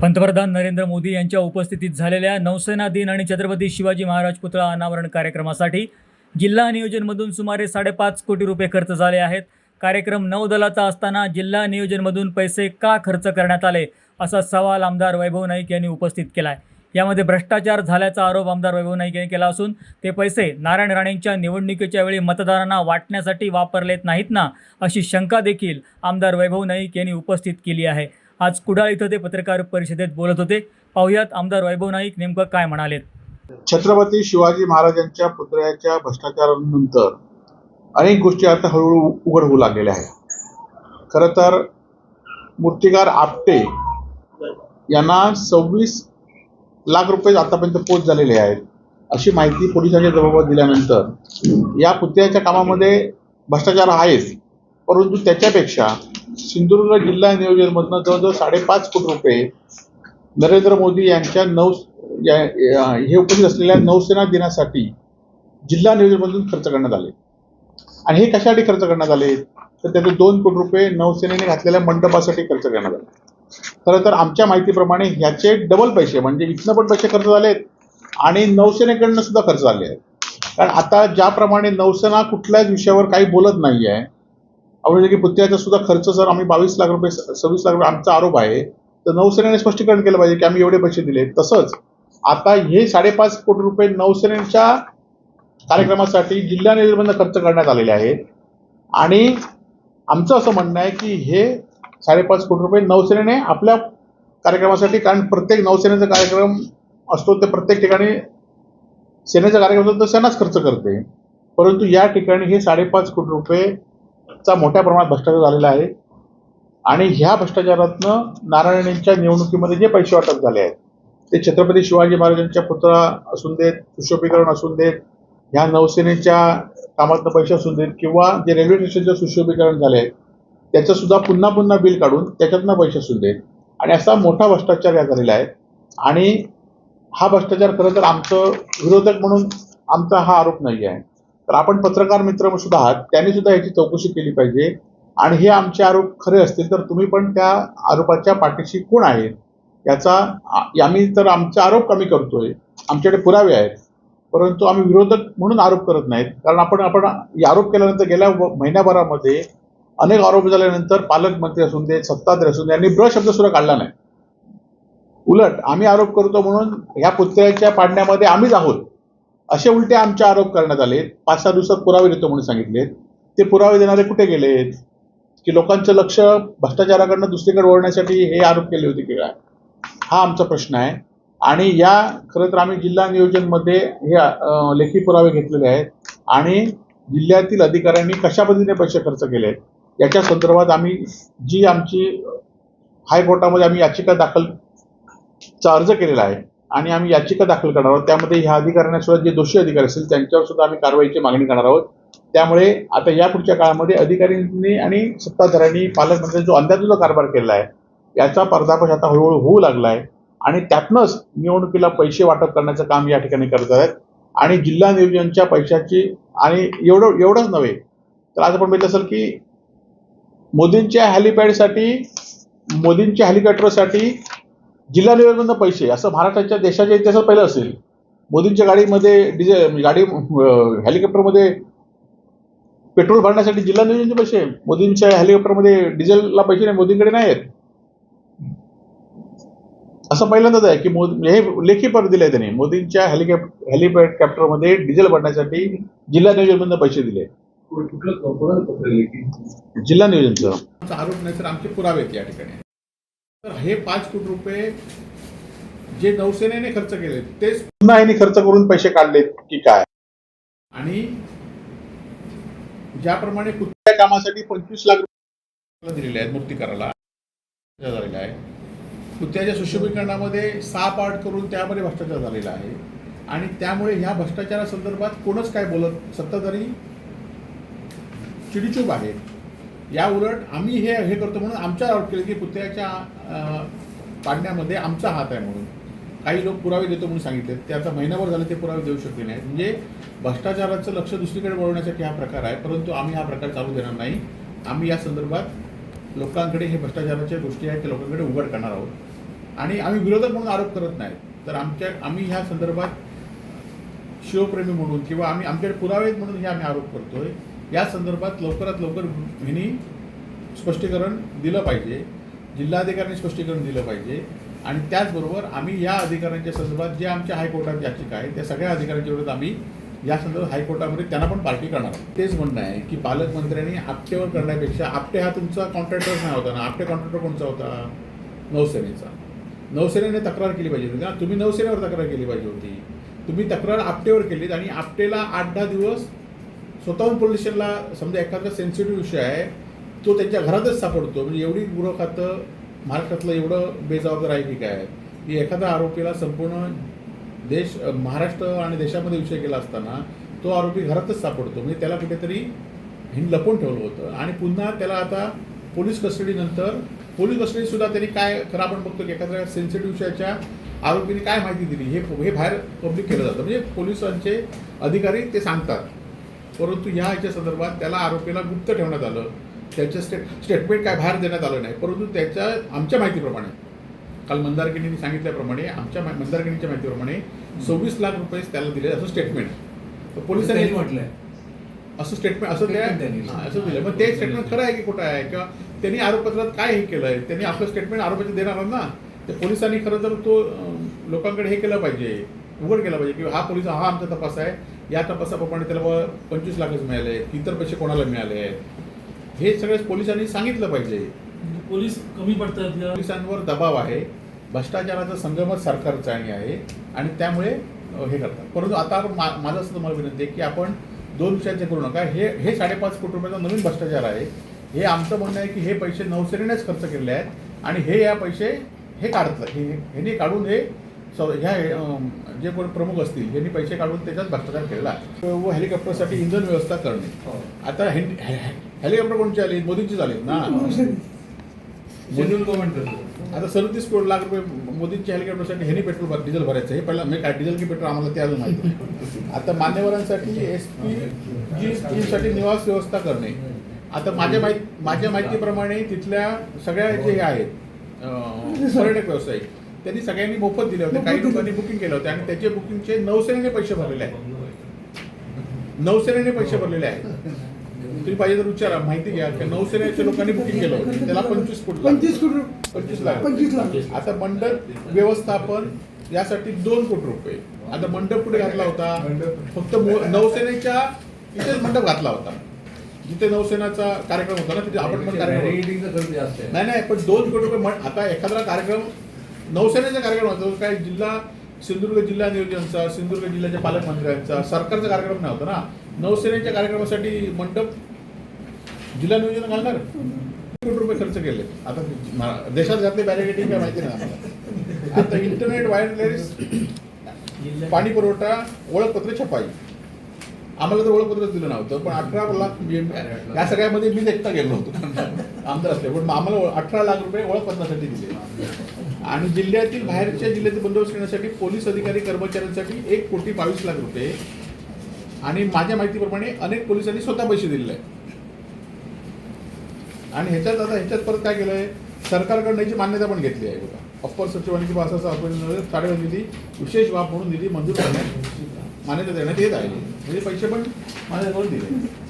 पंतप्रधान नरेंद्र मोदी यांच्या उपस्थितीत झालेल्या नौसेना दिन आणि छत्रपती शिवाजी महाराज पुतळा अनावरण कार्यक्रमासाठी जिल्हा नियोजनमधून सुमारे साडेपाच कोटी रुपये खर्च झाले आहेत. कार्यक्रम नौदलाचा असताना जिल्हा नियोजनमधून पैसे का खर्च करण्यात आले असा सवाल आमदार वैभव नाईक यांनी उपस्थित केला आहे यामध्ये भ्रष्टाचार झाल्याचा आरोप आमदार वैभव नाईक यांनी केला असून ते पैसे नारायण राणेंच्या निवडणुकीच्या वेळी मतदारांना वाटण्यासाठी वापरलेत नाहीत ना अशी शंका देखील आमदार वैभव नाईक यांनी उपस्थित केली आहे. आज कुडाळ इथं ते पत्रकार परिषदेत बोलत होते. पाहुयात आमदार वैभव नाईक नेमकं काय म्हणालेत. छत्रपती शिवाजी महाराजांच्या पुतळ्याच्या भ्रष्टाचारानंतर अनेक गोष्टी आता हळूहळू उघड होऊ लागलेल्या आहेत. खरं तर मूर्तिकार आपटे यांना सव्वीस लाख रुपये आतापर्यंत पोच झालेले आहेत. अशी माहिती पोलिसांच्या जबाबात दिल्यानंतर या पुतळ्याच्या कामामध्ये भ्रष्टाचार आहेच. परंतु त्याच्यापेक्षा सिंधुदुर्ग जिल्हा नियोजनमधनं जवळजवळ साडेपाच कोटी रुपये नरेंद्र मोदी यांच्या नौ हे उपस्थित असलेल्या नौसेना दिनासाठी जिल्हा नियोजनमधून खर्च करण्यात आले. आणि हे कशासाठी खर्च करण्यात आले? तर त्याचे दोन कोटी रुपये नौसेनेने घातलेल्या मंडपासाठी खर्च करण्यात आले. खरं तर आमच्या माहितीप्रमाणे ह्याचे डबल पैसे म्हणजे इथनं पण पैसे खर्च झालेत आणि नौसेनेकडनं सुद्धा खर्च झाले आहेत. कारण आता ज्याप्रमाणे नौसेना कुठल्याच विषयावर काही बोलत नाही आहे की पुत्याचा सुद्धा खर्च जर आम्ही बावीस लाख रुपये सव्वीस लाख रुपये आमचा आरोप आहे तर नौसेनेने स्पष्टीकरण केलं पाहिजे की आम्ही एवढे पैसे दिले. तसंच आता हे साडेपाच कोटी रुपये नौसेनेच्या कार्यक्रमासाठी जिल्हा निर्बंध खर्च करण्यात आलेले आहेत. आणि आमचं असं म्हणणं आहे की हे साडेपाच कोटी रुपये नौसेनेने आपल्या कार्यक्रमासाठी कारण प्रत्येक नौसेनेचा कार्यक्रम असतो ते प्रत्येक ठिकाणी सेनेचा कार्यक्रम असतो तर सेनाच खर्च करते. परंतु या ठिकाणी हे साडेपाच कोटी रुपये चा मोठ्या प्रमाणात भ्रष्टाचार झालेला आहे. आणि ह्या भ्रष्टाचारातनं नारायणींच्या निवडणुकीमध्ये जे पैसे वाटप झाले आहेत ते छत्रपती शिवाजी महाराजांच्या पुतळा असून देत सुशोभीकरण असून देत ह्या नौसेनेच्या कामातनं पैसे असून देत किंवा जे रेल्वे स्टेशनचं सुशोभीकरण झाले आहे त्याचं सुद्धा पुन्हा पुन्हा बिल काढून त्याच्यातनं पैसे असून देत. आणि असा मोठा भ्रष्टाचार या झालेला आहे. आणि हा भ्रष्टाचार खरं तर आमचं विरोधक म्हणून आमचा हा आरोप नाही आहे तर आपण पत्रकार मित्र सुद्धा आहात त्यांनी सुद्धा याची चौकशी केली पाहिजे. आणि हे आमचे आरोप खरे असतील तर तुम्ही पण त्या आरोपाच्या पाठीशी कोण आहेत याचा आम्ही तर आमचा आरोप कमी करतोय. आमच्याकडे पुरावे आहेत. परंतु आम्ही विरोधक म्हणून आरोप करत नाहीत. कारण आपण आपण आरोप केल्यानंतर गेल्या व- महिन्याभरामध्ये अनेक आरोप झाल्यानंतर पालकमंत्री असून दे सत्ताधारी असून दे यांनी ब्र शब्द सुद्धा काढला नाही. उलट आम्ही आरोप करतो म्हणून ह्या पुतळ्याच्या पाडण्यामध्ये आम्हीच आहोत. असे उलटे आमचे आरोप करण्यात आले पाच सहा दिवसात पुरावे देतो म्हणून सांगितले ते पुरावे देणारे कुठे गेलेत? की लोकांचं लक्ष भ्रष्टाचाराकडनं दुसरीकडे वळण्यासाठी हे आरोप केले होते की काय? हा आमचा प्रश्न आहे. आणि या खरं तर आम्ही जिल्हा नियोजनमध्ये हे लेखी पुरावे घेतलेले आहेत. आणि जिल्ह्यातील अधिकाऱ्यांनी कशा पद्धतीने पैसे खर्च केले आहेत याच्या संदर्भात आम्ही जी आमची हायकोर्टामध्ये आम्ही याचिका दाखल चा अर्ज केलेला आहे. आणि आम्ही याचिका दाखल करणार आहोत. त्यामध्ये ह्या अधिकाऱ्यांना सुद्धा जे दोषी अधिकारी असतील त्यांच्यावर सुद्धा आम्ही कारवाईची मागणी करणार आहोत. त्यामुळे आता या पुढच्या काळामध्ये अधिकाऱ्यांनी आणि सत्ताधाऱ्यांनी पालकमंत्र्यांनी जो अंदाजूचा कारभार केला आहे याचा पर्दाफाश आता हळूहळू होऊ लागला आहे आणि त्यातनंच निवडणुकीला पैसे वाटप करण्याचं काम या ठिकाणी करत आहेत. आणि जिल्हा नियोजनच्या पैशाची आणि एवढं एवढंच नव्हे तर आज आपण बघितलं असेल की मोदींच्या हॅलिपॅडसाठी मोदींच्या हेलिकॉप्टरसाठी जिल्हा नियोजनमधनं पैसे असं महाराष्ट्राच्या देशाच्या इतिहासात पहिलं असेल. मोदींच्या गाडीमध्ये डिझेल गाडी अं, हेलिकॉप्टरमध्ये पेट्रोल भरण्यासाठी जिल्हा नियोजनचे पैसे मोदींच्या हेलिकॉप्टरमध्ये डिझेलला पैसे नाही मोदींकडे नाही आहेत. असं पहिल्यांदाच आहे की मोदी हे लेखी पर दिले त्यांनी. मोदींच्या हेलिकॉप हेलिकॉप्टरमध्ये डिझेल भरण्यासाठी जिल्हा नियोजनमधनं पैसे दिले? जिल्हा नियोजनचं आरोप नाही तर आमचे पुरावे आहेत या ठिकाणी. तर हे पाच कोटी रुपये जे नौसेनेने खर्च केले तेच पुन्हा यांनी खर्च करून पैसे काढलेत की काय? आणि ज्याप्रमाणे कुठल्या कामासाठी पंचवीस लाख रुपये दिलेले आहेत मूर्तिकाराला झालेला आहे. पुत्याच्या सुशोभीकरणामध्ये सहा पार्ट करून त्यामध्ये भ्रष्टाचार झालेला आहे. आणि त्यामुळे ह्या भ्रष्टाचारासंदर्भात कोणच काय बोलत सत्ताधारी चिडीचूप आहे या उलट आम्ही हे हे करतो म्हणून आमच्यावर आरोप केले की पुतळ्याच्या पाडण्यामध्ये आमचा हात आहे म्हणून. काही लोक पुरावे देतो म्हणून सांगितले. ते आता महिनाभर झाले ते पुरावे देऊ शकले नाहीत. म्हणजे भ्रष्टाचाराचं लक्ष दुसरीकडे वळवण्यासाठी हा प्रकार आहे परंतु आम्ही हा प्रकार चालू देणार नाही. आम्ही या संदर्भात लोकांकडे हे भ्रष्टाचाराच्या गोष्टी आहेत त्या लोकांकडे उघड करणार आहोत. आणि आम्ही विरोधक म्हणून आरोप करत नाही तर आमच्या आम्ही ह्या संदर्भात शिवप्रेमी म्हणून किंवा आम्ही आमच्याकडे पुरावे म्हणून हे आम्ही आरोप करतोय. या संदर्भात लवकरात लवकर ह्यांनी स्पष्टीकरण दिलं पाहिजे जिल्हाधिकाऱ्यांनी स्पष्टीकरण दिलं पाहिजे आणि त्याचबरोबर आम्ही या अधिकाऱ्यांच्या संदर्भात जे आमच्या हायकोर्टात याचिका आहे त्या सगळ्या अधिकाऱ्यांच्या विरोधात आम्ही या संदर्भात हायकोर्टामध्ये त्यांना पण पार्टी करणार तेच म्हणणं आहे की पालकमंत्र्यांनी आपटेवर करण्यापेक्षा आपटे हा तुमचा कॉन्ट्रॅक्टर नाही होता ना? आपटे कॉन्ट्रॅक्टर कोणचा होता? नौसेनेचा. नौसेनेने तक्रार केली पाहिजे होती ना? तुम्ही नौसेनेवर तक्रार केली पाहिजे होती. तुम्ही तक्रार आपटेवर केलीत आणि आपटेला आठ दहा दिवस स्वतःहून पोलीस स्टेशनला समजा एखादा सेन्सिटिव्ह विषय आहे तो त्यांच्या घरातच सापडतो. म्हणजे एवढी गुरं खातं महाराष्ट्रातलं एवढं बेजबाबदार आहे की काय? की एखादा आरोपीला संपूर्ण देश महाराष्ट्र आणि देशामध्ये विषय केला असताना तो आरोपी घरातच सापडतो. म्हणजे त्याला कुठेतरी हिंड लपवून ठेवलं होतं. आणि पुन्हा त्याला आता पोलीस कस्टडीनंतर पोलीस कस्टडीसुद्धा त्यांनी काय खरं आपण बघतो की एखाद्या सेन्सिटिव्ह विषयाच्या आरोपीने काय माहिती दिली हे हे बाहेर पब्लिक केलं जातं. म्हणजे पोलिसांचे अधिकारी ते सांगतात. परंतु ह्या ह्याच्या संदर्भात त्याला आरोपीला गुप्त ठेवण्यात आलं. त्याचं स्टे स्टेटमेंट काय बाहेर देण्यात आलं नाही. परंतु त्याच्या आमच्या माहितीप्रमाणे काल मंदारगिरीने सांगितल्याप्रमाणे आमच्या मा- मंदारगिरीच्या माहितीप्रमाणे सव्वीस लाख रुपये त्याला दिले असं स्टेटमेंट तर पोलिसांनी म्हटलंय. असं स्टेटमेंट असं त्या असं दिलं. मग ते स्टेटमेंट खरं आहे की खोटं आहे? किंवा त्यांनी आरोपपत्रात काय हे केलंय? त्यांनी आपलं स्टेटमेंट आरोपाचं देणार ना? ते पोलिसांनी खरं तर तो लोकांकडे हे केलं पाहिजे. उघड केलं पाहिजे की हा पोलीस हा आमचा तपास आहे. या तपासाप्रमाणे त्याला पंचवीस लाखच मिळाले आहेत इतर पैसे कोणाला मिळाले आहेत? हे सगळं पोलिसांनी सांगितलं पाहिजे. म्हणजे पोलीस कमी पडतात पोलिसांवर दबाव आहे भ्रष्टाचाराचा संगमच सरकारचा आणि आहे आणि त्यामुळे हे करतात. परंतु आता माझं असं तुम्हाला विनंती आहे की आपण दोन विषयाचे करू नका. हे हे साडेपाच कोटी रुपयाचा नवीन भ्रष्टाचार आहे. हे आमचं म्हणणं आहे की हे पैसे नौसेनेनेच खर्च केलेले आहेत आणि हे या पैसे हे काढतात. हे ह्यांनी काढून हे स- ह्या जे कोण प्रमुख असतील यांनी पैसे काढून त्याच्यात भ्रष्टाचार आहे. व हेलिकॉप्टरसाठी इंधन व्यवस्था करणे. आता हे- हे- हेलिकॉप्टर कोणची आली? मोदींचीच आली. ना. आता सदतीस करोड लाख रुपये मोदींच्या हेलिकॉप्टरसाठी हेनी पेट्रोल डिझेल भरायचं. हे पहिला म्हणजे काय डिझेल की पेट्रोल आम्हाला ते अजून माहिती. आता मान्यवरांसाठी एस पी जी स्कीमसाठी निवास व्यवस्था करणे. आता माझ्या माहिती माझ्या माहितीप्रमाणे तिथल्या सगळ्या जे आहेत पर्यटक व्यावसायिक त्यांनी सगळ्यांनी मोफत दिले होते. काही लोकांनी बुकिंग केलं होते. आणि त्याचे बुकिंगचे नौसेनेने पैसे भरलेले आहेत. नौसेनेने पैसे भरलेले आहेत. तुम्ही पाहिजे तर विचारा माहिती घ्या. की नौसेनेच्या लोकांनी बुकिंग केलं होतं. त्याला पंचवीस कोटी. पंचवीस कोटी पंचवीस लाख. पंचवीस लाख. आता मंडप व्यवस्थापन यासाठी दोन कोटी रुपये. आता मंडप कुठे घातला होता? फक्त नौसेनेच्या इथेच मंडप घातला होता. जिथे नौसेनाचा कार्यक्रम होता ना तिथे आपण पण कार्यक्रम नाही नाही पण दोन कोटी रुपये म्हण- आता एखादा कार्यक्रम नौसेनेचा कार्यक्रम होता. काय जिल्हा सिंधुदुर्ग जिल्हा नियोजनचा सिंधुदुर्ग जिल्ह्याच्या पालकमंत्र्यांचा सरकारचा कार्यक्रम नाही होता ना? नौसेनेच्या कार्यक्रमासाठी मंडप जिल्हा नियोजन घालणार? कोटी रुपये खर्च केले. आता देशात घातले बॅरिगेटिंग काय माहिती नाही आम्हाला आता इंटरनेट वायरलेस पाणी पुरवठा ओळखपत्र छपाई. आम्हाला तर ओळखपत्रच दिलं नव्हतं पण अठरा लाख या सगळ्यामध्ये मीच एकटा गेलो होतो. आमदार असले पण आम्हाला अठरा लाख रुपये ओळखपत्रासाठी दिले. आणि जिल्ह्यातील बाहेरच्या जिल्ह्यातील बंदोबस्त करण्यासाठी पोलीस अधिकारी कर्मचाऱ्यांसाठी एक कोटी बावीस लाख रुपये. आणि माझ्या माहितीप्रमाणे अनेक पोलिसांनी स्वतः पैसे दिलेले आहेत. आणि ह्याच्यात आता ह्याच्यात परत काय केलंय? सरकारकडनं याची मान्यता पण घेतली आहे. बघा. अप्पर सचिवांनी किंवा असं निधी विशेष बाब म्हणून निधी मंजूर करण्यात मान्यता देण्यात येत आहे. म्हणजे पैसे पण माझ्याकडून दिले.